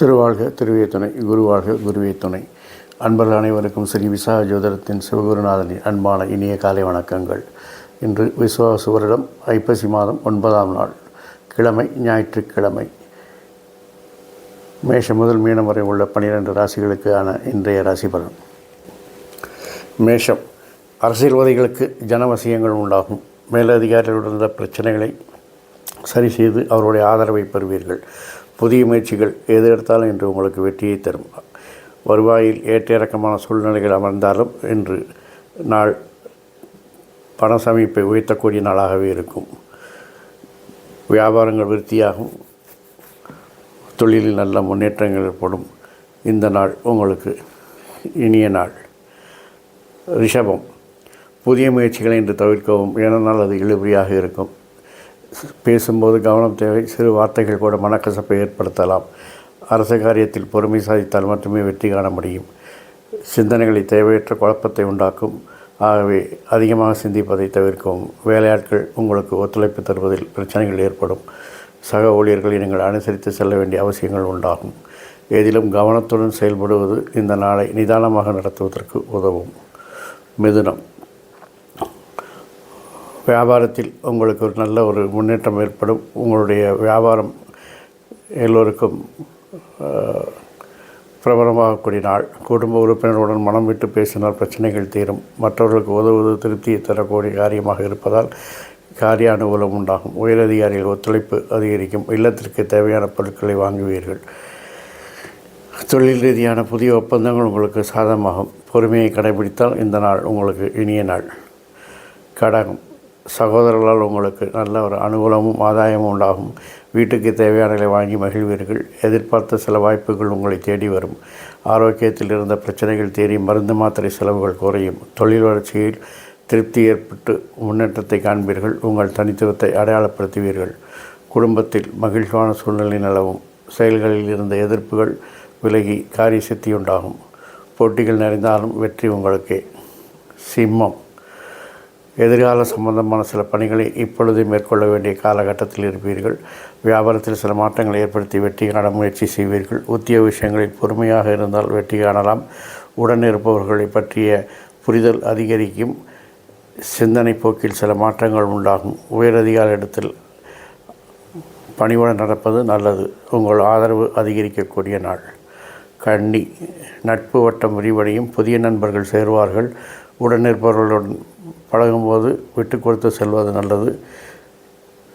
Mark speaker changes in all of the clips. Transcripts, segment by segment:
Speaker 1: திருவாழ்க திருவிய துணை குருவாழ்க குருவே துணை. அன்பர்கள் அனைவருக்கும் ஸ்ரீ விசாக ஜோதிடத்தின் சிவகுருநாதனின் அன்பான இனிய காலை வணக்கங்கள். இன்று விசுவாச வருடம் ஐப்பசி மாதம் ஒன்பதாம் நாள் கிழமை ஞாயிற்றுக்கிழமை. மேஷம் முதல் மீனம் வரை உள்ள பனிரெண்டு ராசிகளுக்கான இன்றைய ராசி பலன். மேஷம் அரசியல்வாதிகளுக்கு ஜனவசியங்கள் உண்டாகும். மேலதிகாரிகளுடன் பிரச்சனைகளை சரி செய்து அவருடைய ஆதரவை பெறுவீர்கள். புதிய முயற்சிகள் எது எடுத்தாலும் இன்று உங்களுக்கு வெற்றியை தரும். வருவாயில் ஏற்ற இறக்கமான சூழ்நிலைகள் அமர்ந்தாலும் இன்று நாள் பண சமீப்பை உயர்த்தக்கூடிய நாளாகவே இருக்கும். வியாபாரங்கள் விருத்தியாகும். தொழிலில் நல்ல முன்னேற்றங்கள் ஏற்படும். இந்த நாள் உங்களுக்கு இனிய நாள். ரிஷபம். புதிய முயற்சிகளை இன்று தவிர்க்கவும். ஏனென்றால் அது இழுபறியாக இருக்கும். பேசும்போது கவனம் தேவை. சிறு வார்த்தைகள் கூட மனக்கசப்பை ஏற்படுத்தலாம். அரசு காரியத்தில் பொறுமை சாதித்தால் மட்டுமே வெற்றி காண முடியும். சிந்தனைகளை தேவையற்ற குழப்பத்தை உண்டாக்கும். ஆகவே அதிகமாக சிந்திப்பதை தவிர்க்கவும். வேலையாட்கள் உங்களுக்கு ஒத்துழைப்பு தருவதில் பிரச்சனைகள் ஏற்படும். சக ஊழியர்களை நீங்கள் அனுசரித்து செல்ல வேண்டிய அவசியங்கள் உண்டாகும். எதிலும் கவனத்துடன் செயல்படுவது இந்த நாளை நிதானமாக நடத்துவதற்கு உதவும். மிதுனம். வியாபாரத்தில் உங்களுக்கு ஒரு நல்ல ஒரு முன்னேற்றம் ஏற்படும். உங்களுடைய வியாபாரம் எல்லோருக்கும் பிரபலமாகக்கூடிய நாள். குடும்ப உறுப்பினருடன் மனம் விட்டு பேசினால் பிரச்சனைகள் தீரும். மற்றவர்களுக்கு உதவுவது திருப்தியை தரக்கூடிய காரியமாக இருப்பதால் காரிய அனுகூலம் உண்டாகும். உயரதிகாரிகள் ஒத்துழைப்பு அதிகரிக்கும். இல்லத்திற்கு தேவையான பொருட்களை வாங்குவீர்கள். தொழில் ரீதியான புதிய ஒப்பந்தங்கள் உங்களுக்கு சாதகமாகும். பொறுமையை கடைபிடித்தால் இந்த நாள் உங்களுக்கு இனிய நாள். கடகம். சகோதரர்களால் உங்களுக்கு நல்ல ஒரு அனுகூலமும் ஆதாயமும் உண்டாகும். வீட்டுக்கு தேவையானதை வாங்கி மகிழ்வீர்கள். எதிர்பார்த்த சில வாய்ப்புகள் உங்களை தேடி வரும். ஆரோக்கியத்தில் இருந்த பிரச்சனைகள் தேறி மருந்து மாத்திரை செலவுகள் குறையும். தொழில் வளர்ச்சியில் திருப்தி ஏற்பட்டு முன்னேற்றத்தை காண்பீர்கள். உங்கள் தனித்துவத்தை அடையாளப்படுத்துவீர்கள். குடும்பத்தில் மகிழ்ச்சியான சூழ்நிலை நிலவும். செயல்களில் இருந்த எதிர்ப்புகள் விலகி காரிய சித்தி உண்டாகும். போட்டிகள் நிறைந்தாலும் வெற்றி உங்களுக்கே. சிம்மம். எதிர்கால சம்பந்தமான சில பணிகளை இப்பொழுது மேற்கொள்ள வேண்டிய காலகட்டத்தில் இருப்பீர்கள். வியாபாரத்தில் சில மாற்றங்களை ஏற்படுத்தி வெற்றி காண முயற்சி செய்வீர்கள். உத்தியோக விஷயங்களில் பொறுமையாக இருந்தால் வெற்றி காணலாம். உடன் இருப்பவர்களை பற்றிய புரிதல் அதிகரிக்கும். சிந்தனை போக்கில் சில மாற்றங்கள் உண்டாகும். உயரதிகார இடத்தில் பணிவுடன் நடப்பது நல்லது. உங்கள் ஆதரவு அதிகரிக்கக்கூடிய நாள். கண்ணி நட்பு வட்டம் விரிவடையும். புதிய நண்பர்கள் சேருவார்கள். உடன் இருப்பவர்களுடன் பழகும்போது விட்டு கொடுத்து செல்வது நல்லது.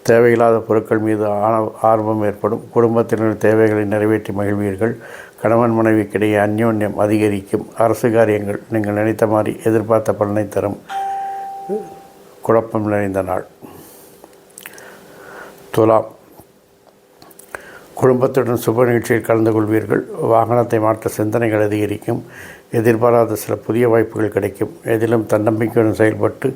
Speaker 1: தேவையில்லாத பொருட்கள் மீது ஆன- ஆர்வம் ஏற்படும். குடும்பத்தினர் தேவைகளை நிறைவேற்றி மகிழ்வீர்கள். கணவன் மனைவிக்கிடையே அந்யோன்யம் அதிகரிக்கும். அரசு காரியங்கள் நீங்கள் நினைத்த மாதிரி எதிர்பார்த்த பலனை தரும். குழப்பம் நிறைந்த நாள். துலாம். குடும்பத்துடன் சுப நிகழ்ச்சியில் கலந்து கொள்வீர்கள். வாகனத்தை மாற்ற சிந்தனைகள் அதிகரிக்கும். எதிர்பாராத சில புதிய வாய்ப்புகள் கிடைக்கும். எதிலும் தன்னம்பிக்கையுடன் செயல்பட்டு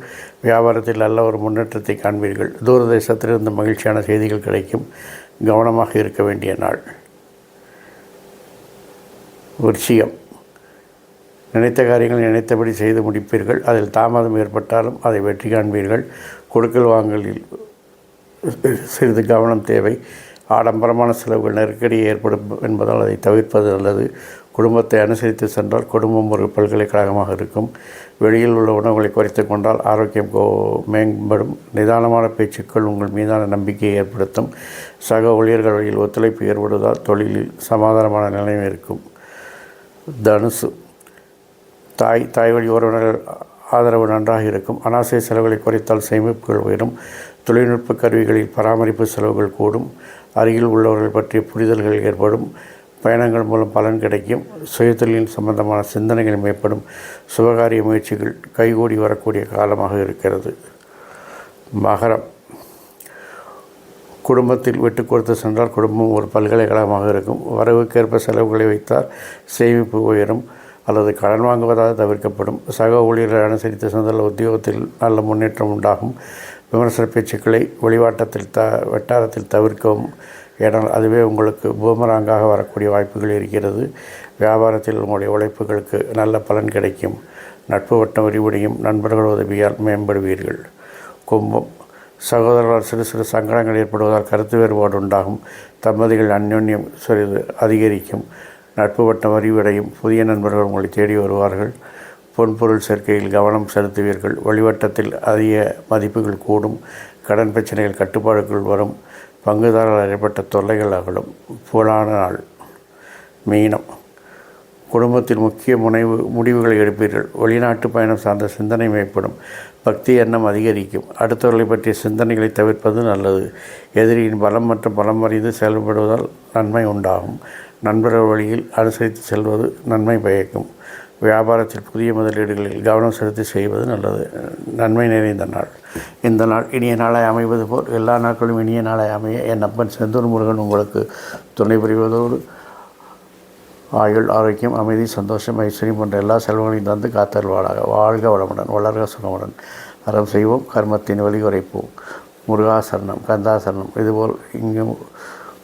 Speaker 1: வியாபாரத்தில் நல்ல ஒரு முன்னேற்றத்தை காண்பீர்கள். தூரதேசத்திலிருந்து மகிழ்ச்சியான செய்திகள் கிடைக்கும். கவனமாக இருக்க வேண்டிய நாள். விருச்சிகம். நினைத்த காரியங்கள் நினைத்தபடி செய்து முடிப்பீர்கள். அதில் தாமதம் ஏற்பட்டாலும் அதை வெற்றி காண்பீர்கள். கொடுக்கல் வாங்கலில் சிறிது கவனம் தேவை. ஆடம்பரமான செலவுகள் நெருக்கடியை ஏற்படும் என்பதால் அதை தவிர்ப்பது நல்லது. குடும்பத்தை அனுசரித்து சென்றால் குடும்பம் ஒரு பல்கலைக்கழகமாக இருக்கும். வெளியில் உள்ள உணவுகளை குறைத்து கொண்டால் ஆரோக்கியம் கோ மேம்படும். நிதானமான பேச்சுக்கள் உங்கள் மீதான நம்பிக்கையை ஏற்படுத்தும். சக ஊழியர்கள் வழியில் ஒத்துழைப்பு ஏற்படுவதால் தொழிலில் சமாதானமான நிலைமை இருக்கும். தனுசு. தாய் தாய் வழி உறவினர்கள் ஆதரவு நன்றாக இருக்கும். அனாவசிய செலவுகளை குறைத்தால் சேமிப்புகள் உயரும். தொழில்நுட்ப கருவிகளில் பராமரிப்பு செலவுகள் கூடும். அருகில் உள்ளவர்கள் பற்றிய புரிதல்கள் ஏற்படும். பயணங்கள் மூலம் பலன் கிடைக்கும். சுயதொழில் சம்பந்தமான சிந்தனைகள் மேம்படும். சுபகாரிய முயற்சிகள் கைகூடி வரக்கூடிய காலமாக இருக்கிறது. மகரம். குடும்பத்தில் விட்டு கொடுத்து சென்றால் குடும்பம் ஒரு பல்கலைக்கழகமாக இருக்கும். வரவுக்கேற்ப செலவுகளை வைத்தால் சேமிப்பு உயரும் அல்லது கடன் வாங்குவதாக தவிர்க்கப்படும். சக ஊழியர்களை அனுசரித்து சென்றால் உத்தியோகத்தில் நல்ல முன்னேற்றம் உண்டாகும். விமர்சன பேச்சுக்களை வெளிவாட்டத்தில் த வட்டாரத்தில் தவிர்க்கவும். ஏனால் அதுவே உங்களுக்கு பூமராங்காக வரக்கூடிய வாய்ப்புகள் இருக்கிறது. வியாபாரத்தில் உங்களுடைய உழைப்புகளுக்கு நல்ல பலன் கிடைக்கும். நட்பு வட்டம் விரிவடையும். நண்பர்கள் உதவியால் மேம்படுவீர்கள். கும்பம். சகோதரர்களால் சிறு சிறு சங்கடங்கள் ஏற்படுவதால் கருத்து வேறுபாடு உண்டாகும். தம்பதிகள் அந்யோன்யம் சிறிது அதிகரிக்கும். நட்பு வட்டம் அறிவடையும் புதிய நண்பர்கள் உங்களை தேடி வருவார்கள். பொன்பொருள் சேர்க்கையில் கவனம் செலுத்துவீர்கள். வழிவட்டத்தில் அதிக மதிப்புகள் கூடும். கடன் பிரச்சனைகள் கட்டுப்பாடுகள் வரும். பங்குதாரர்கள் ஏற்பட்ட தொல்லைகள் அகலும். புலான நாள் மீனம். குடும்பத்தில் முக்கிய முனைவு முடிவுகளை எடுப்பீர்கள். வெளிநாட்டு பயணம் சார்ந்த சிந்தனை மேம்படும் பக்தி எண்ணம் அதிகரிக்கும். அடுத்தவர்களை பற்றிய சிந்தனைகளை தவிர்ப்பது நல்லது. எதிரியின் பலம் மற்றும் பலம் அறிந்து செயல்படுவதால் நன்மை உண்டாகும். நண்பர்கள் வழியில் அனுசரித்து செல்வது நன்மை பயக்கும். வியாபாரத்தில் புதிய முதலீடுகளில் கவனம் செலுத்தி செய்வது நல்லது. நன்மை நிறைந்த நாள். இந்த நாள் இனிய நாளாய் அமைவது போல் எல்லா நாட்களும் இனிய நாளாய் அமைய என் அப்பன் செந்தூர் முருகன் உங்களுக்கு துணை புரிவதோடு ஆயுள் ஆரோக்கியம் அமைதி சந்தோஷம் ஐஸ்வர்யம் போன்ற எல்லா செல்வங்களையும் தந்து காத்தல்வாளாக வாழ்க வளமுடன் வளர்க சுகமுடன். அறம் செய்வோம் கர்மத்தின் வழி குறைப்போம் முருகாசரணம் கந்தாசரணம் இதுபோல் இங்கும்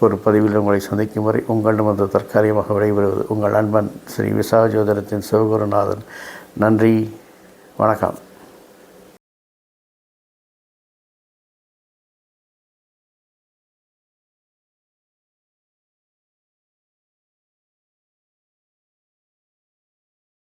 Speaker 1: ஒரு பதிவில் உங்களை சந்திக்கும் வரை உங்களிடம் வந்து தற்காலிகமாக விடைபெறுவது உங்கள் அன்பன் ஸ்ரீ விசாகஜோதனத்தின் சிவகுருநாதன் நன்றி வணக்கம்.